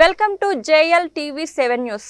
Welcome to JL TV seven news.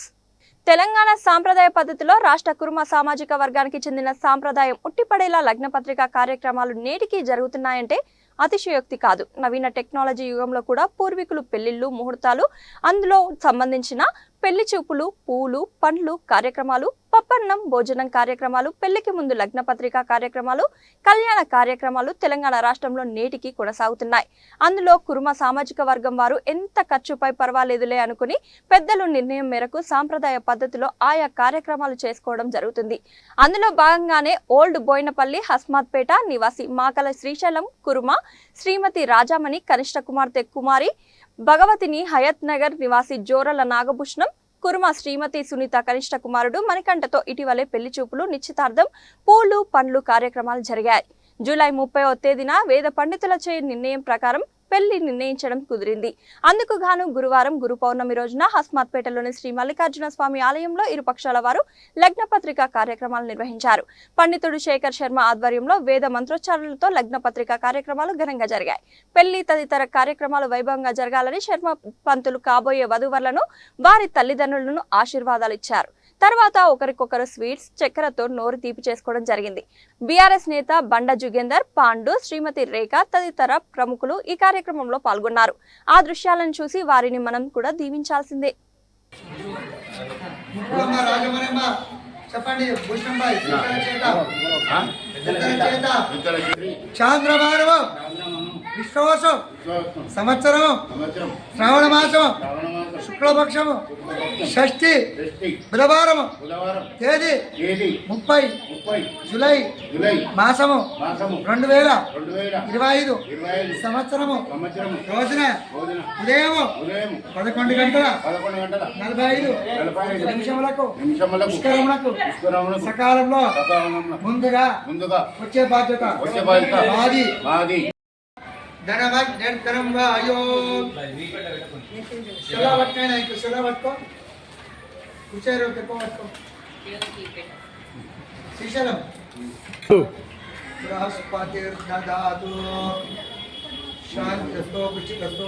Telangana సాంప్రదాయ పద్ధతిలో రాష్ట్ర కుర్మ సామాజిక వర్గానికి చెందిన సాంప్రదాయం ఉట్టిపడేలా లగ్నపత్రిక కార్యక్రమాలు నేటికి జరుగుతున్నాయంటే అతిశయోక్తి కాదు. నవీన టెక్నాలజీ యుగంలో కూడా పూర్వీకులు పెళ్ళిళ్ళు ముహూర్తాలు అందులో సంబంధించిన పెళ్ళి చూపులు పూలు పండ్లు కార్యక్రమాలు పప్పన్నం భోజనం కార్యక్రమాలు పెళ్ళికి ముందు లగ్న పత్రిక కార్యక్రమాలు కళ్యాణ కార్యక్రమాలు తెలంగాణ రాష్ట్రంలో నేటికి కొనసాగుతున్నాయి. అందులో కురుమ సామాజిక వర్గం వారు ఎంత ఖర్చుపై పర్వాలేదులే అనుకుని పెద్దలు నిర్ణయం మేరకు సాంప్రదాయ పద్ధతిలో ఆయా కార్యక్రమాలు చేసుకోవడం జరుగుతుంది. అందులో భాగంగానే ఓల్డ్ బోయినపల్లి హస్మాత్పేట నివాసి మాకల శ్రీశైలం కురుమ శ్రీమతి రాజామణి కనిష్ట కుమార్తె కుమారి భగవతిని హయత్ నగర్ నివాసి జోరల నాగభూషణం కురుమ శ్రీమతి సునీత కనిష్ట కుమారుడు మణికంఠతో ఇటీవలే పెళ్ళి చూపులు నిశ్చితార్థం పూలు పండ్లు కార్యక్రమాలు జరిగాయి. జూలై ముప్పై తేదీన వేద పండితులచే నిర్ణయం ప్రకారం పెళ్ళి నిర్ణయించడం కుదిరింది. అందుకు గాను గురువారం గురు పౌర్ణమి రోజున హస్మాత్పేటలోని శ్రీ మల్లికార్జున స్వామి ఆలయంలో ఇరు పక్షాల వారు లగ్నపత్రిక కార్యక్రమాలు నిర్వహించారు. పండితుడు శేఖర్ శర్మ ఆధ్వర్యంలో వేద మంత్రోచ్చారణలతో లగ్నపత్రిక కార్యక్రమాలు ఘనంగా జరిగాయి. పెళ్ళి తదితర కార్యక్రమాలు వైభవంగా జరగాలని శర్మ పంతులు కాబోయే వధువర్లను వారి తల్లిదండ్రులను ఆశీర్వాదాలు ఇచ్చారు. తర్వాత ఒకరికొకరు స్వీట్స్ చక్కెరతో నోరు తీపి చేసుకోవడం జరిగింది. బీఆర్ఎస్ నేత బండ జుగేందర్ పాండు శ్రీమతి రేఖ తదితర ప్రముఖులు ఈ కార్యక్రమంలో పాల్గొన్నారు. ఆ దృశ్యాలను చూసి వారిని మనం కూడా దీవించాల్సిందే. చెప్పండి భూషణంబాయి చేత ఇద్దరి చేత. చాంద్రమానవం విశ్వవసం సంవత్సరం. శ్రావణ మాసం శుక్లపక్షము. షష్ఠి. బుధవారం. తేదీ. ముప్పై. జూలై. మాసము. రెండు వేల. ఇరవై ఐదు సంవత్సరము. రోజున. ఉదయం పదకొండు గంటల. నలభై ఐదు నిమిషములకు. పుష్కరములకు సకాలంలో. ముందుగా ముందుగా. వచ్చే బాధ్యత. వచ్చే బాధ్యత. మాది. మాది. ధనవజ్ఞం వాయో సెలవు పట్టుకైనా ఇంకో సెలవు పట్టుకో కూర్చోరు ఎక్కువ పట్టుకో శ్రీశైలం బృహస్పతిర్దదాతు శాంతిస్తో పుష్టికస్తో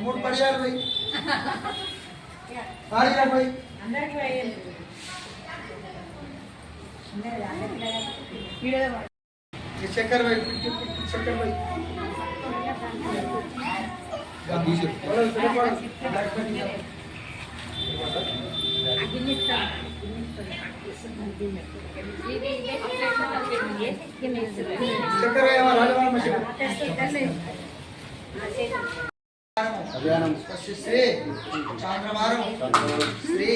మూడు పడియాలు పోయి ఆడిగా పోయి చక్కెర పోయి చక్కెర పోయి చక్కెర వేయమ్మ రాలేమని శ్రీ చాంద్రమారం శ్రీ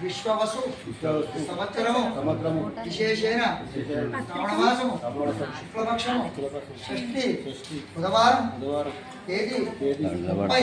విశ్వవసు సంవత్సరము విశేషేణ శ్రావణమాసము శుక్లపక్షము షష్ఠి బుధవారం తేదీ ముప్పై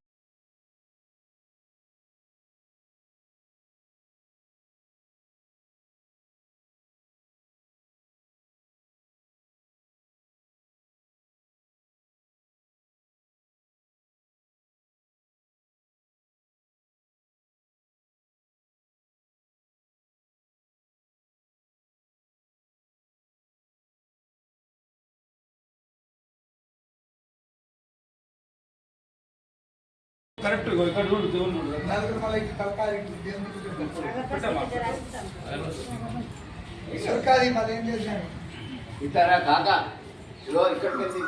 కరెక్ట్ ఇక్కడ చూడు దేవుని చూడు. సర్కారీ మళ్ళీ ఏం చేశాను? ఇతర కాక. తెచ్చి